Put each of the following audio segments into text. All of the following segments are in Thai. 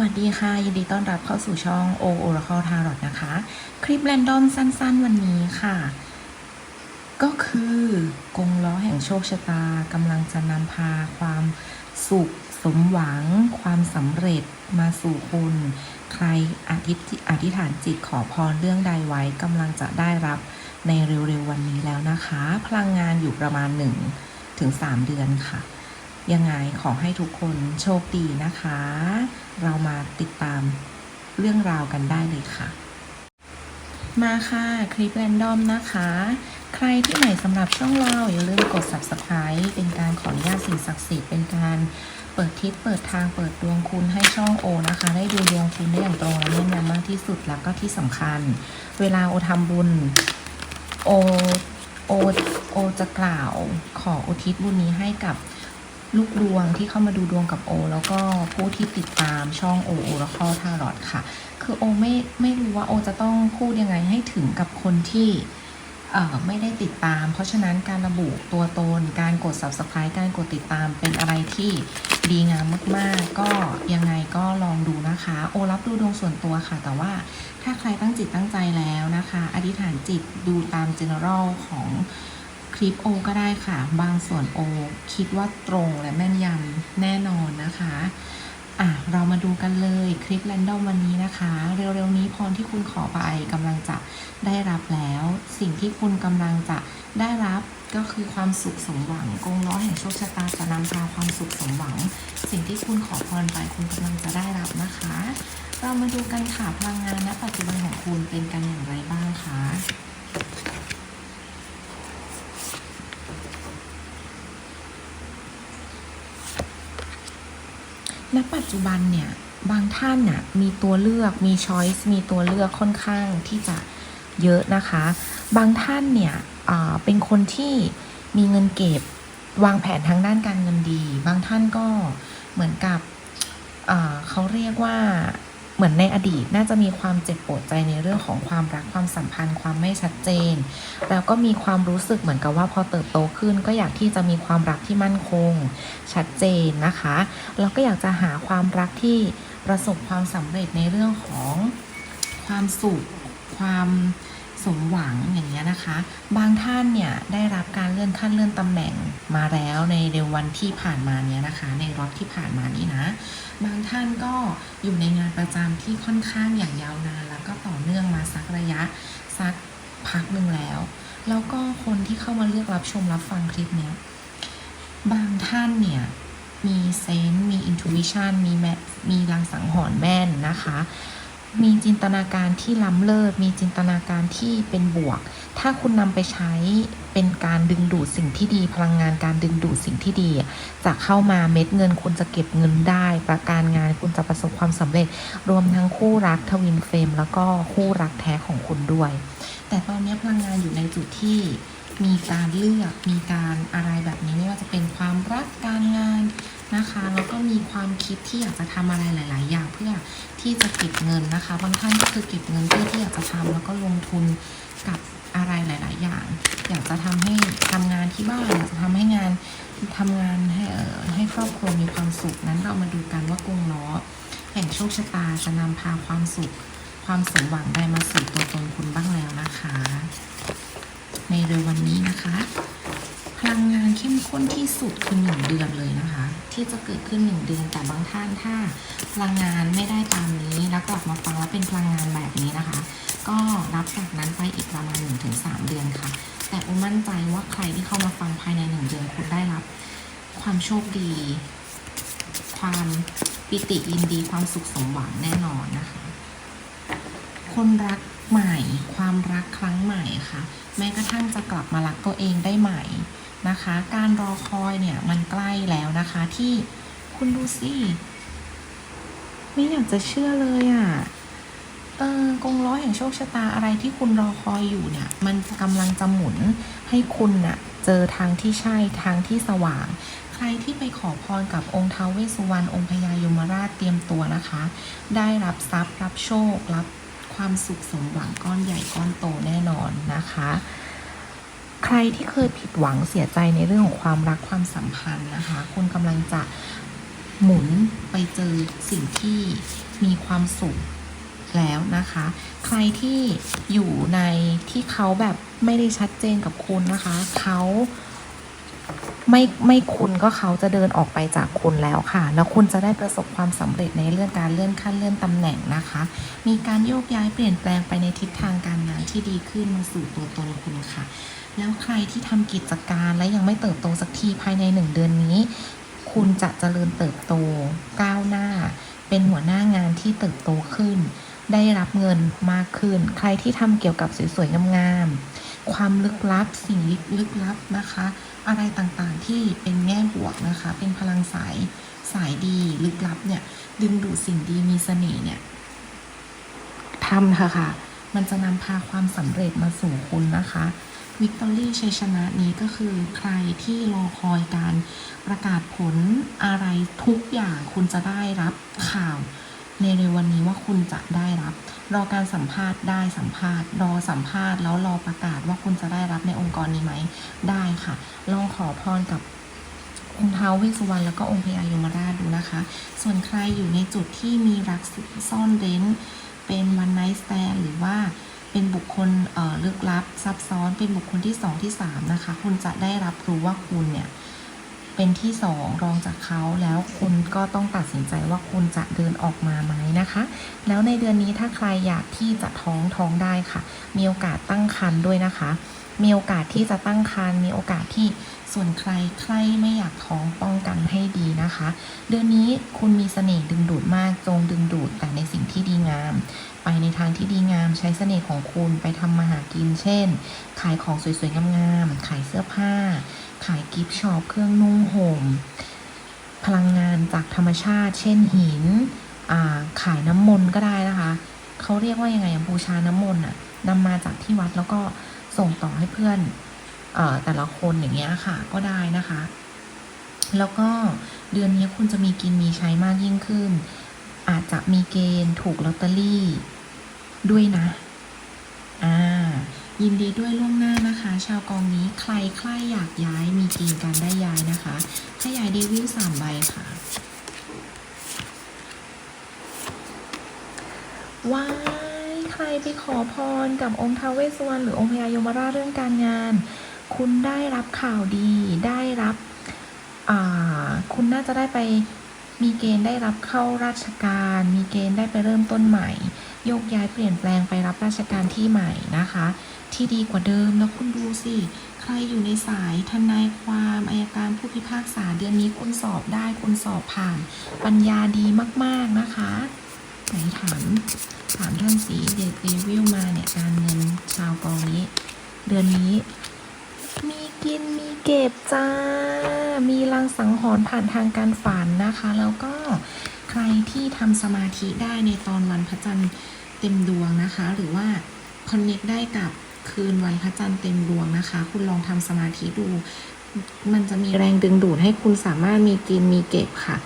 วัสดีค่ะ ยินดีต้อนรับเข้าสู่ช่อง O Oracle Tarot นะคะ คลิปแรนดอมสั้นๆ วันนี้ค่ะ ก็คือกงล้อแห่งโชคชะตากำลังจะนำพาความสุขสมหวัง ความสำเร็จมาสู่คุณ ใครอธิษอธิษฐานจิตขอพรเรื่องใดไว้กำลังจะได้รับในเร็วๆ วันนี้แล้วนะคะ พลังงานอยู่ประมาณ1ถึง3เดือนค่ะ ยังไงขอให้ทุกคนโชคดีนะคะ เรามาติดตามเรื่องราวกันได้เลยค่ะ มาค่ะคลิปแรนดอมนะคะ ใครที่ใหม่สำหรับช่องเราอย่าลืมกด subscribe เป็นการขออนุญาตสิ่งศักดิ์สิทธิ์เป็นการเปิดทิศเปิดทางเปิดดวงคุณให้ช่องโอนะคะ ได้ดูดวงคุณได้อย่างตรงและแม่นยำมากที่สุดแล้วก็ที่สำคัญ เวลาโอทำบุญ โอโอโอจะกล่าวขออุทิศบุญนี้ให้กับ ลูกดวงที่เข้ามาดูดวงกับโอ แล้วก็ผู้ที่ติดตามช่องโอโอแล้วข้อทารอดค่ะ คือโอไม่ไม่รู้ว่าโอจะต้องพูดยังไงให้ถึงกับคนที่เอ่อไม่ได้ติดตาม เพราะฉะนั้นการระบุตัวตน การกด subscribe การกดติดตามเป็นอะไรที่ดีงามมาก ๆ ก็ยังไงก็ลองดูนะคะ โอรับดูดวงส่วนตัวค่ะ แต่ว่าถ้าใครตั้งจิตตั้งใจแล้วนะคะ อธิษฐานจิตดูตาม general ของ คลิปโอก็ได้ค่ะ บางส่วนโอคิดว่าตรงและแม่นยำแน่นอนนะคะอะเรามาดูกันเลยคลิปแรนดอมวันนี้นะคะ เร็วๆนี้พรที่คุณขอไปกำลังจะได้รับแล้ว สิ่งที่คุณกำลังจะได้รับก็คือความสุขสมหวังกงล้อแห่งโชคชะตาจะนำพาความสุขสมหวัง สิ่งที่คุณขอพรไปคุณกำลังจะได้รับนะคะ เรามาดูกันค่ะพลังงานณปัจจุบันของคุณเป็นกันอย่างไรบ้างคะ ณปัจจุบันเนี่ยบางท่านน่ะมีตัวเลือกมีช้อยส์มีตัวเลือกค่อนข้างที่จะเยอะนะคะ บางท่านเนี่ยเป็นคนที่มีเงินเก็บวางแผนทางด้านการเงินดี บางท่านก็เหมือนกับเขาเรียกว่า เหมือนในอดีตน่าจะมีความเจ็บปวดใจในเรื่องของความรักความสัมพันธ์ ความไม่ชัดเจน แล้วก็มีความรู้สึกเหมือนกับว่าพอเติบโตขึ้น ก็อยากที่จะมีความรักที่มั่นคง ชัดเจนนะคะเราก็อยากจะหาความรักที่ประสบความสำเร็จในเรื่องของความสุขความ สมหวังอย่างเงี้ยนะคะ บางท่านเนี่ยได้รับการเลื่อนขั้นเลื่อนตำแหน่งมาแล้วในเร็ววันที่ผ่านมาเนี้ยนะคะ ในรอบที่ผ่านมานี้นะ บางท่านก็อยู่ในงานประจำที่ค่อนข้างอย่างยาวนาน แล้วก็ต่อเนื่องมาสักระยะสักพักหนึ่งแล้ว แล้วก็คนที่เข้ามาเลือกรับชมรับฟังคลิปเนี้ยบางท่านเนี่ยมีเซนส์มีอินทูวิชันมีแมมีรังสังหรณ์แม่นนะคะ มีจินตนาการที่ล้ำเลิศ มีจินตนาการที่เป็นบวก ถ้าคุณนำไปใช้เป็นการดึงดูดสิ่งที่ดี พลังงานการดึงดูดสิ่งที่ดี จะเข้ามาเม็ดเงินคุณจะเก็บเงินได้ ประการงานคุณจะประสบความสำเร็จ รวมทั้งคู่รักทวินเฟรมแล้วก็คู่รักแท้ของคุณด้วย แต่ตอนนี้พลังงานอยู่ในจุดที่มีการเลือกมีการอะไรแบบนี้ไม่ว่าจะเป็นความรักการงานนะคะแล้วก็มีความคิดที่อยากจะทำอะไรหลาย ๆ อย่างเพื่อ ที่จะเก็บเงินนะคะ บางท่านก็คือเก็บเงินเพื่อที่อยากจะทำแล้วก็ลงทุนกับอะไรหลาย ๆ อย่าง อยากจะทำให้ทำงานที่บ้านอยากจะทำให้งานทำงานให้เอ่อให้ครอบครัวมีความสุขนั้นเรามาดูกันว่ากงล้อแห่งโชคชะตาจะนำพาความสุข ความสมหวังได้มาสู่ตัวตนคุณบ้างแล้วนะคะ ในเร็ววันนี้นะคะ พลังงานเข้มข้นที่สุดคือหนึ่งเดือนเลยนะคะ ที่จะเกิดขึ้นหนึ่งเดือนแต่บางท่านถ้าพลังงานไม่ได้ตามนี้แล้วกลับมาฟังแล้วเป็นพลังงานแบบนี้นะคะ ก็นับจากนั้นไปอีกประมาณ1นถึงสเดือนค่ะ แต่โอมั่นใจว่าใครที่เข้ามาฟังภายในหนึ่งเดือนคุณได้รับ ความโชคดี ความปิติยินดีความสุขสมหวังแน่นอนนะคะ คนรักใหม่ ความรักครั้งใหม่ค่ะ แม้กระทั่งจะกลับมารักตัวเองได้ใหม่ นะคะ การรอคอยเนี่ยมันใกล้แล้วนะคะที่คุณดูสิไม่อยากจะเชื่อเลยอะ่ะเออกงล้อแห่งโชคชะตาอะไรที่คุณรอคอยอยู่เนี่ย มันกำลังจะหมุนให้คุณน่ะเจอทางที่ใช่ทางที่สว่าง ใครที่ไปขอพรกับองค์ท้าวเวสสุวรรณองค์พญายมราชเตรียมตัวนะคะ ได้รับทรัพย์รับโชครับความสุขสมหวังก้อนใหญ่ก้อนโตแน่นอนนะคะ ใครที่เคยผิดหวังเสียใจในเรื่องของความรักความสัมพันธ์นะคะ คุณกำลังจะหมุนไปเจอสิ่งที่มีความสุขแล้วนะคะ ใครที่อยู่ในที่เขาแบบไม่ได้ชัดเจนกับคุณนะคะ เขา ไม่ไม่คุณก็เขาจะเดินออกไปจากคุณแล้วค่ะ แล้วคุณจะได้ประสบความสำเร็จในเรื่องการเลื่อนขั้นเลื่อนตำแหน่งนะคะ มีการโยกย้ายเปลี่ยนแปลงไปในทิศทางการงานที่ดีขึ้นมาสู่ตัวตนคุณค่ะ แล้วใครที่ทำกิจการและยังไม่เติบโตสักทีภายในหนึ่งเดือนนี้ คุณจะเจริญเติบโตก้าวหน้า เป็นหัวหน้างานที่เติบโตขึ้น ได้รับเงินมากขึ้น ใครที่ทำเกี่ยวกับสวยๆงามๆ ความลึกลับสิ่งลึกลับนะคะ อะไรต่างๆที่เป็นแง่บวกนะคะ เป็นพลังสายสายดีลึกลับเนี่ย ดึงดูดสิ่งดีมีเสน่ห์เนี่ยทำเถอะค่ะ มันจะนำพาความสำเร็จมาสู่คุณนะคะวิกตอรี่ชัยชนะนี้ก็คือใครที่รอคอยการประกาศผลอะไรทุกอย่างคุณจะได้รับข่าว ในเร็ววันนี้ว่าคุณจะได้รับ รอการสัมภาษณ์ได้สัมภาษณ์ รอสัมภาษณ์แล้วรอประกาศว่าคุณจะได้รับในองค์กรนี้ไหมได้ค่ะลองขอพรกับองค์เท้าวเวสุวรรณแล้วก็องค์พญายมราชดูนะคะ ส่วนใครอยู่ในจุดที่มีรักซ่อนเร้น เป็นวันไนท์สแตนหรือว่าเป็นบุคคลเอ่อลึกลับซับซ้อนเป็นบุคคลที่สองที่สามนะคะ คุณจะได้รับรู้ว่าคุณเนี่ย เป็นที่สองรองจากเขาแล้วคุณก็ต้องตัดสินใจว่าคุณจะเดินออกมาไหมนะคะ แล้วในเดือนนี้ถ้าใครอยากที่จะท้องท้องได้ค่ะ มีโอกาสตั้งครรภ์ด้วยนะคะ มีโอกาสที่จะตั้งครรภ์มีโอกาสที่ส่วนใครใครไม่อยากท้องป้องกันให้ดีนะคะ เดือนนี้คุณมีเสน่ห์ดึงดูดมากจงดึงดูดแต่ในสิ่งที่ดีงาม ไปในทางที่ดีงามใช้เสน่ห์ของคุณไปทำมาหากินเช่น ขายของสวยๆงามๆขายเสื้อผ้า ขายกิฟช็อปเครื่องนุ่งห่ม พลังงานจากธรรมชาติ เช่นหิน ขายน้ำมนต์ก็ได้นะคะ เขาเรียกว่ายังไงบูชาน้ำมนต์อะนำมาจากที่วัดแล้วก็ส่งต่อให้เพื่อนอแต่ละคนอย่างเงี้ยค่ะก็ได้นะคะ แล้วก็เดือนนี้คุณจะมีกินมีใช้มากยิ่งขึ้น อาจจะมีเกณฑ์ถูกลอตเตอรี่ด้วยนะ อ่า ยินดีด้วยล่วงหน้านะคะ ชาวกองนี้ใครใครอยากย้ายมีเกณฑ์การได้ย้ายนะคะขยายเดวิลสามใบค่ะว้ายใครไปขอพรกับองค์ท้าเวสุวรรณหรือองค์พญายมราชเรื่องการงาน คุณได้รับข่าวดีได้รับอ่าคุณน่าจะได้ไปมีเกณฑ์ได้รับเข้าราชการ มีเกณฑ์ได้ไปเริ่มต้นใหม่ โยกย้ายเปลี่ยนแปลงไปรับราชการที่ใหม่นะคะ ที่ดีกว่าเดิมแล้วคุณดูสิ ใครอยู่ในสายทนายความอายการผู้พิพากษาเดือนนี้คุณสอบได้คุณสอบผ่าน ปัญญาดีมาก ๆ นะคะไหนถามถามท่านสีเดดเดวิลมาเนี่ยการเงินชาวกองนี้ เดือนนี้ มีกินมีเก็บจ้า มีลังสังหรณ์ผ่านทางการฝันนะคะ แล้วก็ใครที่ทำสมาธิได้ในตอนวันพระจันทร์เต็มดวงนะคะ หรือว่าคอนเน c t ได้กับ คืนวันพระจันทร์เต็มดวงนะคะ คุณลองทำสมาธิดู มันจะมีแรงดึงดูดให้คุณสามารถมีกินมีเก็บค่ะ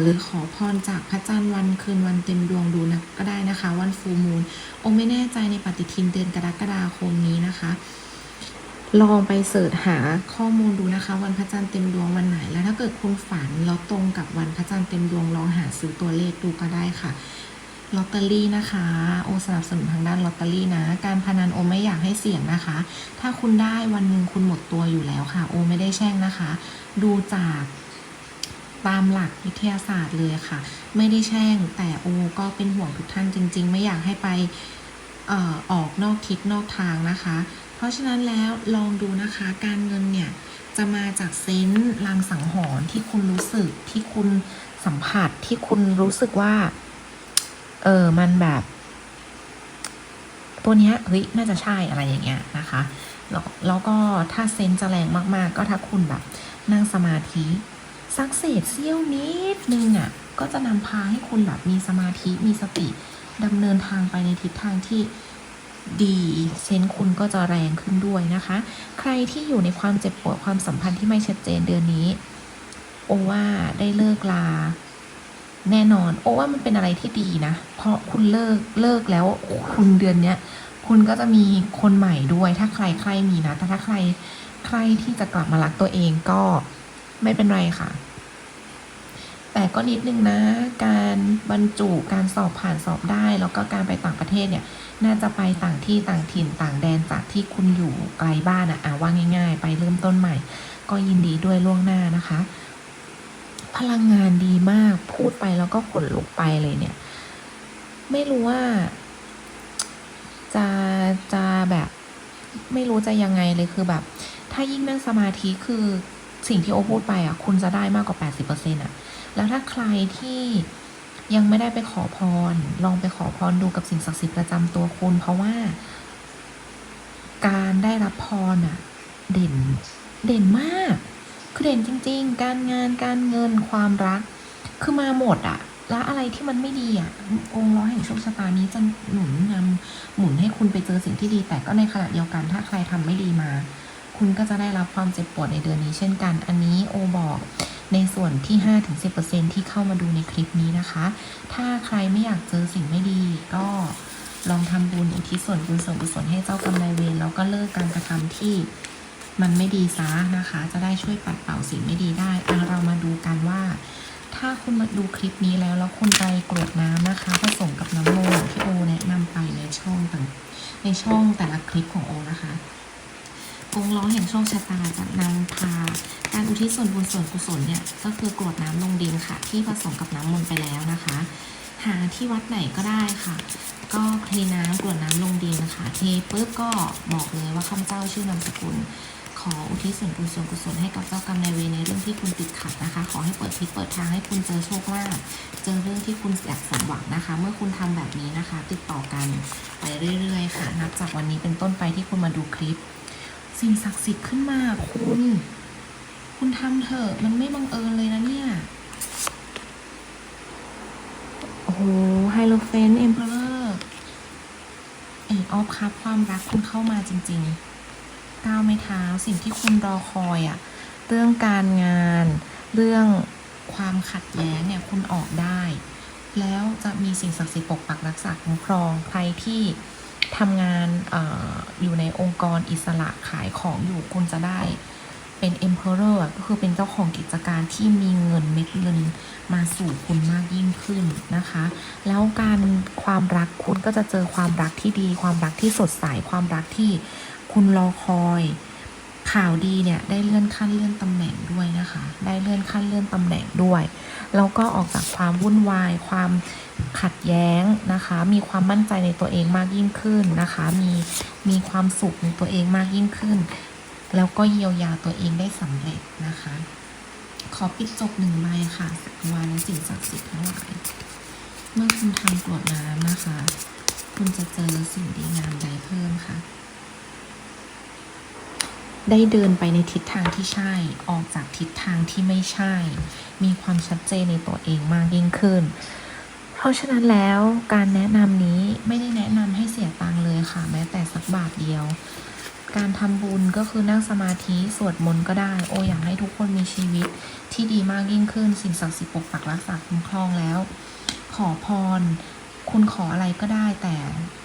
หรือขอพรจากพระจันทร์วันคืนวันเต็มดวงดูนะก็ได้นะคะ วันฟูมูลโอไม่แน่ใจในปฏิทินเดือนกรกฎาคมนี้นะคะ ลองไปเสิร์ชหาข้อมูลดูนะคะ วันพระจันทร์เต็มดวงวันไหน แล้วถ้าเกิดคุณฝันแล้วตรงกับวันพระจันทร์เต็มดวงลองหาซื้อตัวเลขดูก็ได้ค่ะ ลอตเตอรี่นะคะ โอสนับสนุนทางด้านลอตเตอรี่นะ การพนันโอไม่อยากให้เสี่ยงนะคะ ถ้าคุณได้วันหนึ่งคุณหมดตัวอยู่แล้วค่ะ โอไม่ได้แช่งนะคะ ดูจากตามหลักวิทยาศาสตร์เลยค่ะ ไม่ได้แช่ง แต่โอก็เป็นห่วงทุกท่านจริง ๆ ไม่อยากให้ไปเอ่อออกนอกทิศนอกทางนะคะ เพราะฉะนั้นแล้วลองดูนะคะ การเงินเนี่ยจะมาจากเซนส์ลางสังหรณ์ที่คุณรู้สึกที่คุณสัมผัสที่คุณรู้สึกว่า เออมันแบบ ตัวเนี้ยเฮ้ยน่าจะใช่อะไรอย่างเงี้ยนะคะแล้วแล้วก็ถ้าเซนจะแรงมากๆ ก็ถ้าคุณแบบ นั่งสมาธิสักเศษเสี้ยวนิดนึงอะ ก็จะนำพาให้คุณแบบมีสมาธิมีสติดำเนินทางไปในทิศทางที่ดีเซนคุณก็จะแรงขึ้นด้วยนะคะ ใครที่อยู่ในความเจ็บปวดความสัมพันธ์ที่ไม่ชัดเจนเดือนนี้ โอว่าได้เลิกลา แน่นอน โอ้ว่ามันเป็นอะไรที่ดีนะ เพราะคุณเลิกเลิกแล้วคุณเดือนเนี้ยคุณก็จะมีคนใหม่ด้วย ถ้าใครใครมีนะ แต่ถ้าใครใครที่จะกลับมารักตัวเองก็ไม่เป็นไรค่ะแแต่ก็นิดนึงนะ การบรรจุการสอบผ่านสอบได้ แล้วก็การไปต่างประเทศเนี่ย น่าจะไปต่างที่ต่างถิ่นต่างแดนจากที่คุณอยู่ไกลบ้านอะอะว่าง่าย ๆ ไปเริ่มต้นใหม่ ก็ยินดีด้วยล่วงหน้านะคะ พลังงานดีมากพูดไปแล้วก็ขนลุกไปเลยเนี่ย ไม่รู้ว่า จะจะแบบ ไม่รู้จะยังไงเลยคือแบบ ถ้ายิ่งนั่งสมาธิคือสิ่งที่โอพูดไปอะ คุณจะได้มากกว่า 80%อะ แล้วถ้าใครที่ยังไม่ได้ไปขอพร ลองไปขอพรดูกับสิ่งศักดิ์สิทธิ์ประจำตัวคุณ เพราะว่า การได้รับพรอะ เด่น เด่นมาก คือเด่นจริง ๆ การงานการเงินความรัก คือมาหมดอะแล้วอะไรที่มันไม่ดีอะองค์ล้อแห่งโชคชะตานี้จะหนุนนำหมุนให้คุณไปเจอสิ่งที่ดี แต่ก็ในขณะเดียวกันถ้าใครทำไม่ดีมา คุณก็จะได้รับความเจ็บปวดในเดือนนี้เช่นกัน อันนี้โอบอกในส่วนที่ 5-10%ที่เข้ามาดูในคลิปนี้นะคะ ถ้าใครไม่อยากเจอสิ่งไม่ดี ก็ลองทำบุญอุทิศส่วนบุญส่วนกุศลให้เจ้ากรรมนายเวรแล้วก็เลิกการกระทำที่ มันไม่ดีซะนะคะ จะได้ช่วยปัดเป่าสิ่งไม่ดีได้เอะเรามาดูกันว่า ถ้าคุณมาดูคลิปนี้แล้วแล้วคุณไปกรวดน้ำนะคะผสมกับน้ำมนต์ที่โอแนะนำไปในช่องต่างในช่องแต่ละคลิปของโอนะคะกงล้อแห่งโชคชะตาจะนำพาการอุทิศส่วนบุญส่วนกุศลเนี่ยก็คือกรวดน้ำลงดินค่ะ ที่ผสมกับน้ำมนต์ไปแล้วนะคะ หาที่วัดไหนก็ได้ค่ะ ก็เทน้ำกรวดน้ำลงดินนะคะ เทปุ๊บก็บอกเลยว่าข้าพเจ้าชื่อนามสกุล ออุทิศส่วนบุญส่วนกุศลให้กับเจ้ากรรมนายเวรในเรื่องที่คุณติดขัดนะคะ ขอให้เปิดทิศเปิดทางให้คุณเจอโชคลาภเจอเรื่องที่คุณอยากสมหวังนะคะ เมื่อคุณทำแบบนี้นะคะ ติดต่อกันไปเรื่อยๆ ค่ะ นับจากวันนี้เป็นต้นไปที่คุณมาดูคลิป สิ่งศักดิ์สิทธิ์ขึ้นมาคุณ คุณทำเถอะมันไม่บังเอิญเลยนะเนี่ยโอ้โหไฮโลเฟนเอ็มเพอร์เอ็ออฟครับความรักคุณเข้ามาจริง ๆ ก้าวไม่เท้าสิ่งที่คุณรอคอยอะเรื่องการงาน เรื่องความขัดแย้งเนี่ยคุณออกได้ แล้วจะมีสิ่งศักดิ์สิทธิ์ปกปักรักษาคุ้มครองใครที่ทำงานออยู่ในองค์กรอิสระขายของอยู่คุณจะได้เป็น emperor ก็คือเป็นเจ้าของกิจการที่มีเงินเม็ดเงินมาสู่คุณมากยิ่งขึ้นนะคะ แล้วการความรักคุณก็จะเจอความรักที่ดี ความรักที่สดใส ความรักที่ คุณรอคอย ข่าวดีเนี่ยได้เลื่อนขั้นเลื่อนตำแหน่งด้วยนะคะ ได้เลื่อนขั้นเลื่อนตำแหน่งด้วย แล้วก็ออกจากความวุ่นวาย ความขัดแย้งนะคะ มีความมั่นใจในตัวเองมากยิ่งขึ้นนะคะ มีมีความสุขในตัวเองมากยิ่งขึ้น แล้วก็เยียวยาตัวเองได้สำเร็จนะคะ ขอปิดจบหนึ่งใบค่ะสักวาและสิ่งศักดิ์สิทธิ์ทั้งหลายเมื่อคุณทำกรวดน้ำนะคะ คุณจะเจอสิ่งดีงามใดเพิ่มค่ะ ได้เดินไปในทิศทางที่ใช่ ออกจากทิศทางที่ไม่ใช่ มีความชัดเจนในตัวเองมากยิ่งขึ้น เพราะฉะนั้นแล้วการแนะนำนี้ไม่ได้แนะนำให้เสียตังเลยค่ะ แม้แต่สักบาทเดียว การทำบุญก็คือนั่งสมาธิสวดมนต์ก็ได้ โออยากให้ทุกคนมีชีวิตที่ดีมากยิ่งขึ้น สิ่งศักดิ์สิทธิ์ปกปักรักษาคุ้มครองแล้ว ขอพร คุณขออะไรก็ได้แต่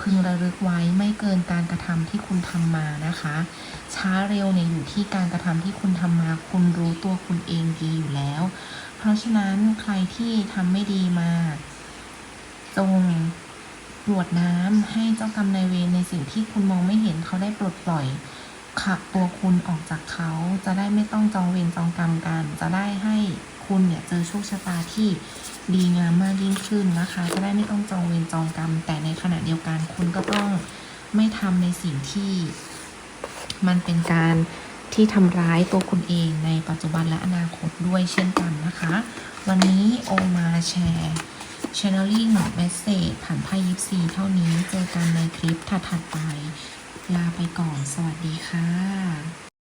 พึงระลึกไว้ไม่เกินการกระทำที่คุณทำมานะคะ ช้าเร็วเนี่ยอยู่ที่การกระทำที่คุณทำมา คุณรู้ตัวคุณเองดีอยู่แล้ว เพราะฉะนั้นใครที่ทำไม่ดีมาจงกรวดน้ำให้เจ้ากรรมนายเวรในสิ่งที่คุณมองไม่เห็นเขาได้ปลดปล่อยขับตัวคุณออกจากเขาจะได้ไม่ต้องจองเวรจองกรรมกันจะได้ให้ คุณเนี่ยเจอโชคชะตาที่ดีงามมากยิ่งขึ้นนะคะ จะได้ไม่ต้องจองเวรจองกรรม แต่ในขณะเดียวกันคุณก็ต้องไม่ทำในสิ่งที่ มันเป็นการที่ทำร้ายตัวคุณเองในปัจจุบันและอนาคตด้วยเช่นกันนะคะ วันนี้โอมาแชร์ channeling message ผ่านไพ่ยิปซีเท่านี้เจอกันในคลิปถัดๆไป ลาไปก่อนสวัสดีค่ะ